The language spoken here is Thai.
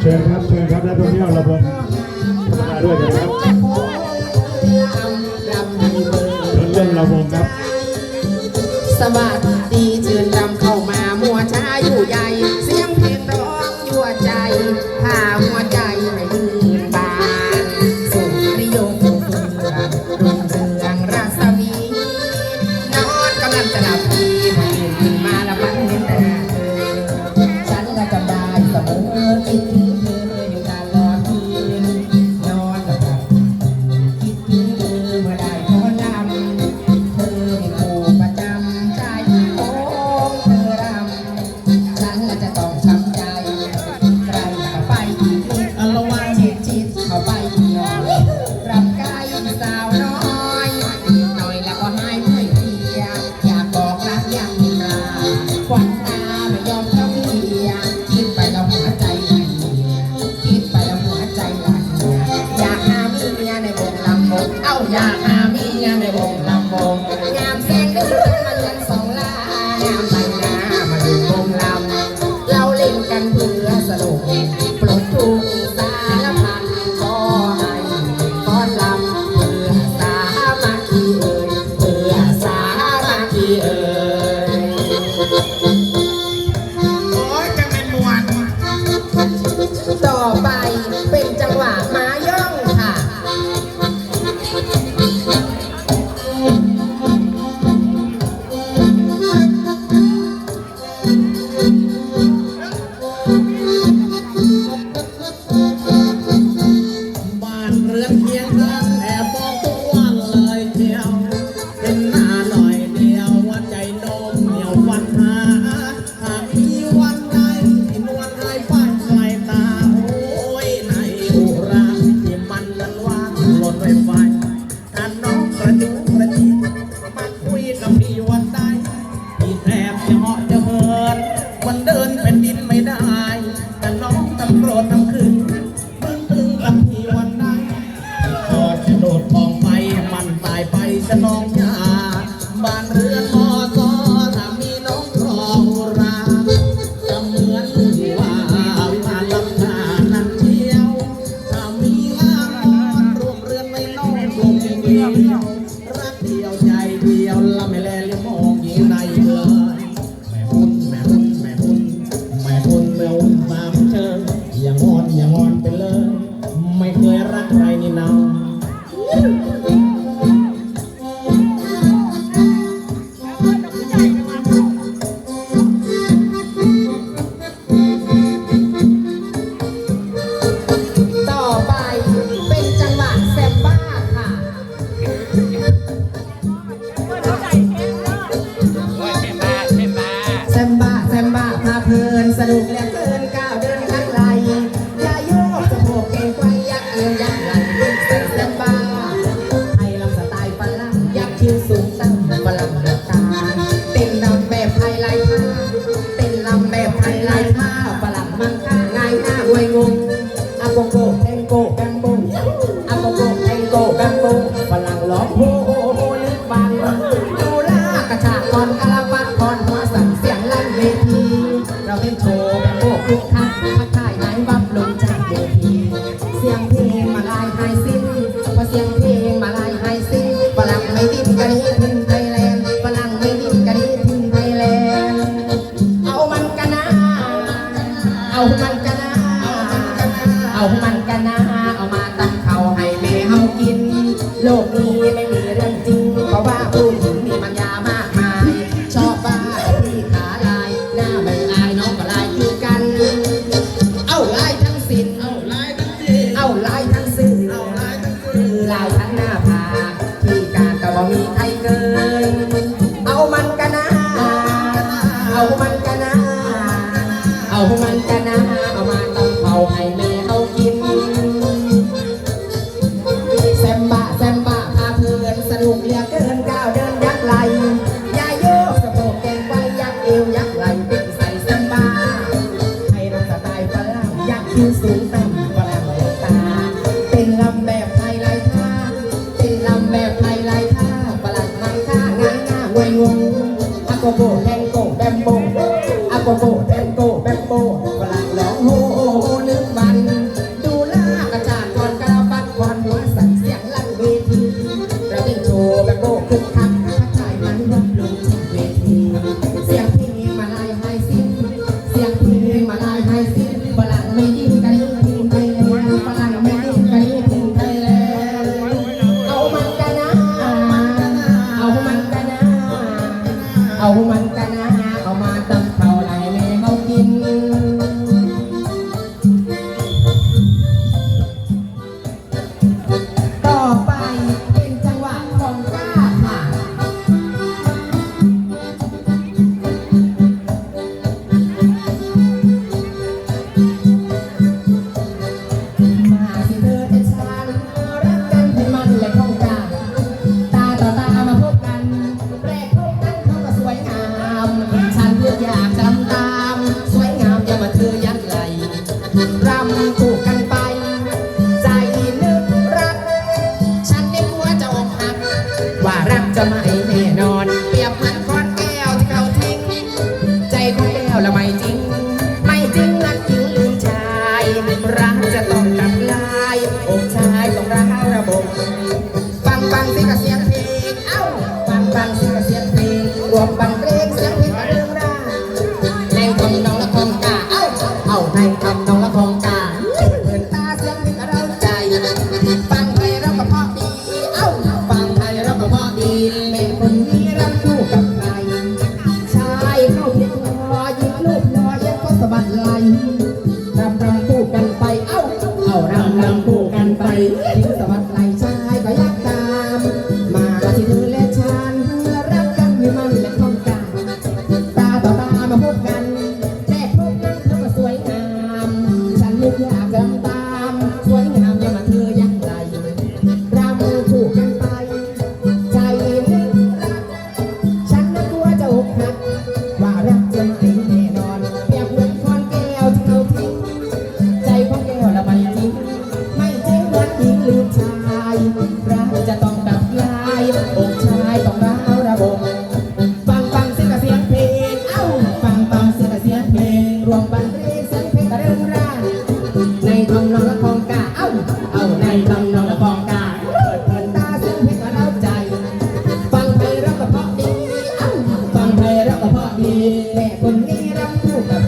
เชิญครับเชิญครับนัท่อท่ยวเราพบมาด้วยนะครับเชิญเล่เราพบครับ สวัสดี Thank you. วยงงอาโกโกเแตงโก้แงามันกันนะเอามาตั้งเขาให้แม่เฮากิน โลกนี้ไม่มี มั ว่ารักจะไม่แน่นอน เปรียบเหมือนค้อนแก้วที่เขาทิ้ง ใจของแก้วละไม่จริง ไม่จริงรักหญิงลืมชายรักจะต้องกลับลายอกชายต้องรักระบบฟังฟังสิกระเสียงเพลงเอ้าฟังฟังสิกระเสียงเพลงรวมบังเล ภาพดีแต่คนนี้รับคู่กับ